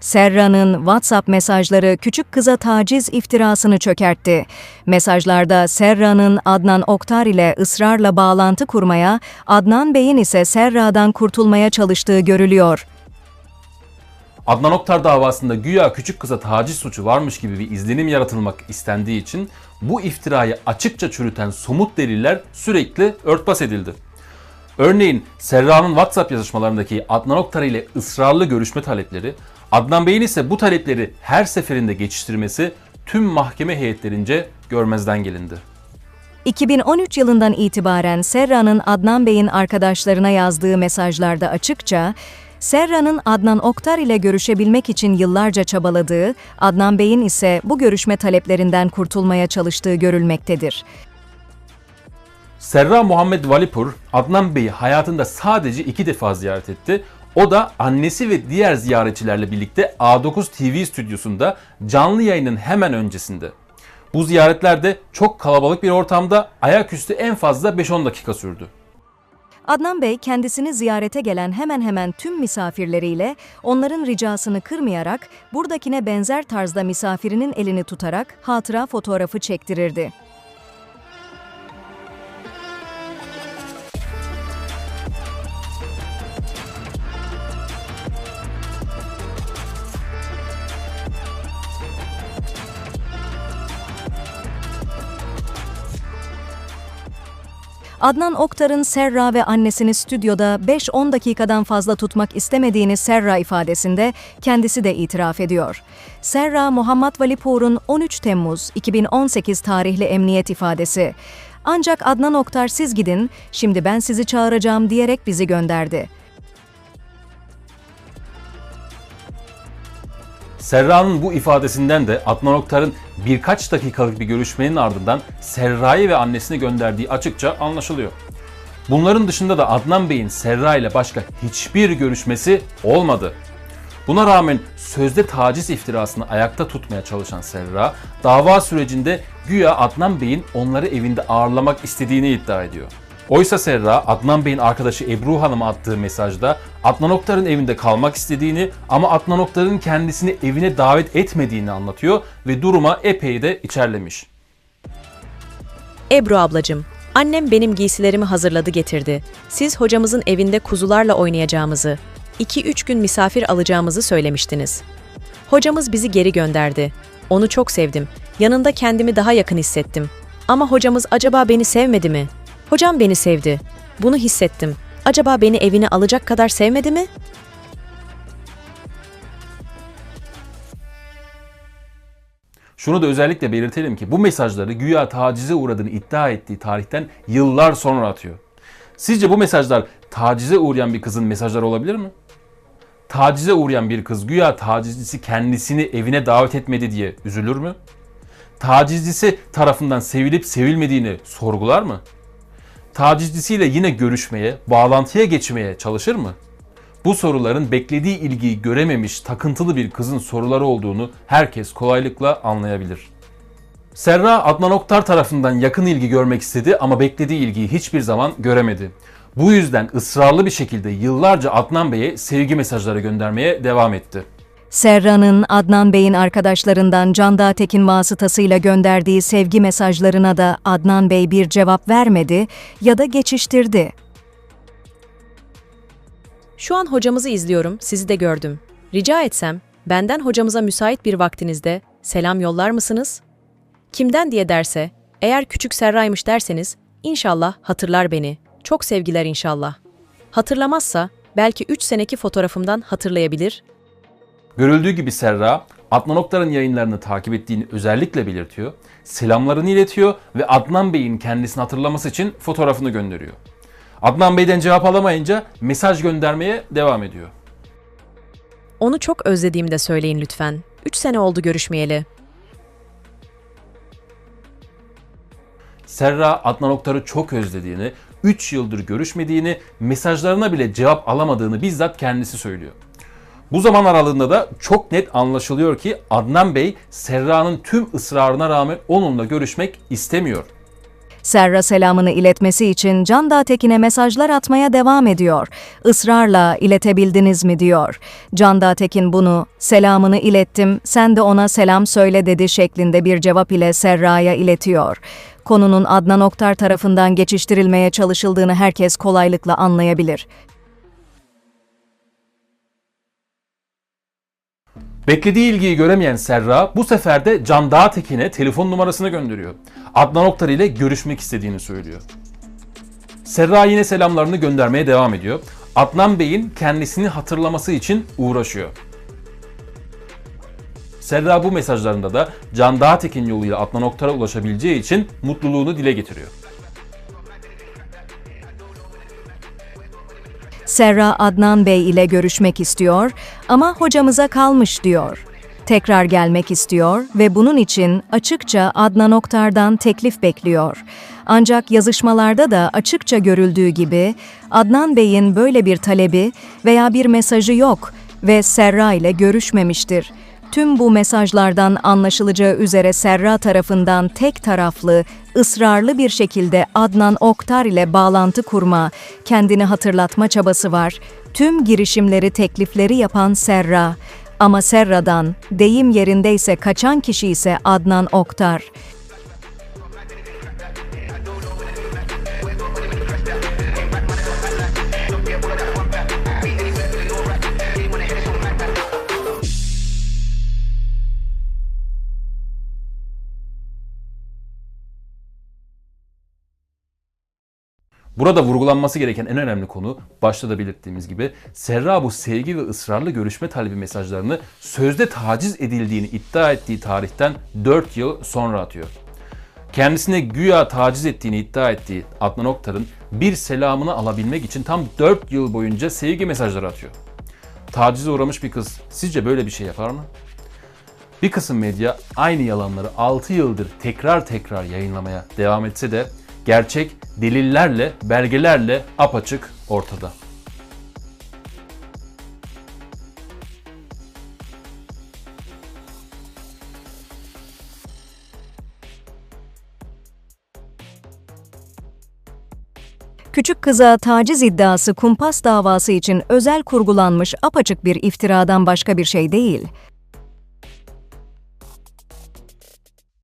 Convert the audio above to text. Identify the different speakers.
Speaker 1: Serra'nın WhatsApp mesajları küçük kıza taciz iftirasını çökertti. Mesajlarda Serra'nın Adnan Oktar ile ısrarla bağlantı kurmaya, Adnan Bey'in ise Serra'dan kurtulmaya çalıştığı görülüyor.
Speaker 2: Adnan Oktar davasında güya küçük kıza taciz suçu varmış gibi bir izlenim yaratılmak istendiği için bu iftirayı açıkça çürüten somut deliller sürekli örtbas edildi. Örneğin Serra'nın WhatsApp yazışmalarındaki Adnan Oktar ile ısrarlı görüşme talepleri, Adnan Bey'in ise bu talepleri her seferinde geçiştirmesi tüm mahkeme heyetlerince görmezden gelindi.
Speaker 1: 2013 yılından itibaren Serra'nın Adnan Bey'in arkadaşlarına yazdığı mesajlarda açıkça, Serra'nın Adnan Oktar ile görüşebilmek için yıllarca çabaladığı, Adnan Bey'in ise bu görüşme taleplerinden kurtulmaya çalıştığı görülmektedir.
Speaker 2: Serra Muhammed Valipur, Adnan Bey'i hayatında sadece iki defa ziyaret etti. O da annesi ve diğer ziyaretçilerle birlikte A9 TV stüdyosunda canlı yayının hemen öncesinde. Bu ziyaretler de çok kalabalık bir ortamda ayaküstü en fazla 5-10 dakika sürdü.
Speaker 1: Adnan Bey kendisini ziyarete gelen hemen hemen tüm misafirleriyle onların ricasını kırmayarak buradakine benzer tarzda misafirinin elini tutarak hatıra fotoğrafı çektirirdi. Adnan Oktar'ın Serra ve annesini stüdyoda 5-10 dakikadan fazla tutmak istemediğini Serra ifadesinde kendisi de itiraf ediyor. Serra, Muhammed Valipur'un 13 Temmuz 2018 tarihli emniyet ifadesi. Ancak Adnan Oktar siz gidin, şimdi ben sizi çağıracağım diyerek bizi gönderdi.
Speaker 2: Serra'nın bu ifadesinden de Adnan Oktar'ın birkaç dakikalık bir görüşmenin ardından Serra'yı ve annesini gönderdiği açıkça anlaşılıyor. Bunların dışında da Adnan Bey'in Serra ile başka hiçbir görüşmesi olmadı. Buna rağmen sözde taciz iftirasını ayakta tutmaya çalışan Serra, dava sürecinde güya Adnan Bey'in onları evinde ağırlamak istediğini iddia ediyor. Oysa Serra, Adnan Bey'in arkadaşı Ebru Hanım'a attığı mesajda Adnan Oktar'ın evinde kalmak istediğini ama Adnan Oktar'ın kendisini evine davet etmediğini anlatıyor ve duruma epey de içerlemiş.
Speaker 3: Ebru ablacım, annem benim giysilerimi hazırladı getirdi. Siz hocamızın evinde kuzularla oynayacağımızı, 2-3 gün misafir alacağımızı söylemiştiniz. Hocamız bizi geri gönderdi. Onu çok sevdim. Yanında kendimi daha yakın hissettim. Ama hocamız acaba beni sevmedi mi? Hocam beni sevdi. Bunu hissettim. Acaba beni evine alacak kadar sevmedi mi?
Speaker 2: Şunu da özellikle belirtelim ki bu mesajları güya tacize uğradığını iddia ettiği tarihten yıllar sonra atıyor. Sizce bu mesajlar tacize uğrayan bir kızın mesajları olabilir mi? Tacize uğrayan bir kız güya tacizcisi kendisini evine davet etmedi diye üzülür mü? Tacizcisi tarafından sevilip sevilmediğini sorgular mı? Tacizcisiyle yine görüşmeye, bağlantıya geçmeye çalışır mı? Bu soruların beklediği ilgiyi görememiş takıntılı bir kızın soruları olduğunu herkes kolaylıkla anlayabilir. Serra Adnan Oktar tarafından yakın ilgi görmek istedi ama beklediği ilgiyi hiçbir zaman göremedi. Bu yüzden ısrarlı bir şekilde yıllarca Adnan Bey'e sevgi mesajları göndermeye devam etti.
Speaker 1: Serra'nın Adnan Bey'in arkadaşlarından Canda Tekin vasıtasıyla gönderdiği sevgi mesajlarına da Adnan Bey bir cevap vermedi ya da geçiştirdi.
Speaker 3: Şu an hocamızı izliyorum, sizi de gördüm. Rica etsem, benden hocamıza müsait bir vaktinizde selam yollar mısınız? Kimden diye derse, eğer küçük Serra'ymış derseniz, inşallah hatırlar beni. Çok sevgiler inşallah. Hatırlamazsa, belki 3 seneki fotoğrafımdan hatırlayabilir.
Speaker 2: Görüldüğü gibi Serra, Adnan Oktar'ın yayınlarını takip ettiğini özellikle belirtiyor, selamlarını iletiyor ve Adnan Bey'in kendisini hatırlaması için fotoğrafını gönderiyor. Adnan Bey'den cevap alamayınca mesaj göndermeye devam ediyor.
Speaker 3: Onu çok özlediğimde söyleyin lütfen. 3 sene oldu görüşmeyeli.
Speaker 2: Serra Adnan Oktar'ı çok özlediğini, 3 yıldır görüşmediğini, mesajlarına bile cevap alamadığını bizzat kendisi söylüyor. Bu zaman aralığında da çok net anlaşılıyor ki Adnan Bey Serra'nın tüm ısrarına rağmen onunla görüşmek istemiyor.
Speaker 1: Serra selamını iletmesi için Can Dağtekin'e mesajlar atmaya devam ediyor. Israrla iletebildiniz mi diyor. Can Dağtekin bunu selamını ilettim sen de ona selam söyle dedi şeklinde bir cevap ile Serra'ya iletiyor. Konunun Adnan Oktar tarafından geçiştirilmeye çalışıldığını herkes kolaylıkla anlayabilir.
Speaker 2: Beklediği ilgiyi göremeyen Serra bu sefer de Can Dağtekin'e telefon numarasını gönderiyor. Adnan Oktar ile görüşmek istediğini söylüyor. Serra yine selamlarını göndermeye devam ediyor. Adnan Bey'in kendisini hatırlaması için uğraşıyor. Serra bu mesajlarında da Can Dağtekin yoluyla Adnan Oktar'a ulaşabileceği için mutluluğunu dile getiriyor.
Speaker 1: Serra Adnan Bey ile görüşmek istiyor ama hocamıza kalmış diyor. Tekrar gelmek istiyor ve bunun için açıkça Adnan Oktar'dan teklif bekliyor. Ancak yazışmalarda da açıkça görüldüğü gibi Adnan Bey'in böyle bir talebi veya bir mesajı yok ve Serra ile görüşmemiştir. Tüm bu mesajlardan anlaşılacağı üzere Serra tarafından tek taraflı, ısrarlı bir şekilde Adnan Oktar ile bağlantı kurma, kendini hatırlatma çabası var. Tüm girişimleri, teklifleri yapan Serra. Ama Serra'dan, deyim yerindeyse kaçan kişi ise Adnan Oktar.
Speaker 2: Burada vurgulanması gereken en önemli konu başta da belirttiğimiz gibi Serra bu sevgi ve ısrarlı görüşme talebi mesajlarını sözde taciz edildiğini iddia ettiği tarihten 4 yıl sonra atıyor. Kendisine güya taciz ettiğini iddia ettiği Adnan Oktar'ın bir selamını alabilmek için tam 4 yıl boyunca sevgi mesajları atıyor. Tacize uğramış bir kız sizce böyle bir şey yapar mı? Bir kısım medya aynı yalanları 6 yıldır tekrar tekrar yayınlamaya devam etse de gerçek delillerle, belgelerle apaçık ortada.
Speaker 1: Küçük kıza taciz iddiası kumpas davası için özel kurgulanmış apaçık bir iftiradan başka bir şey değil.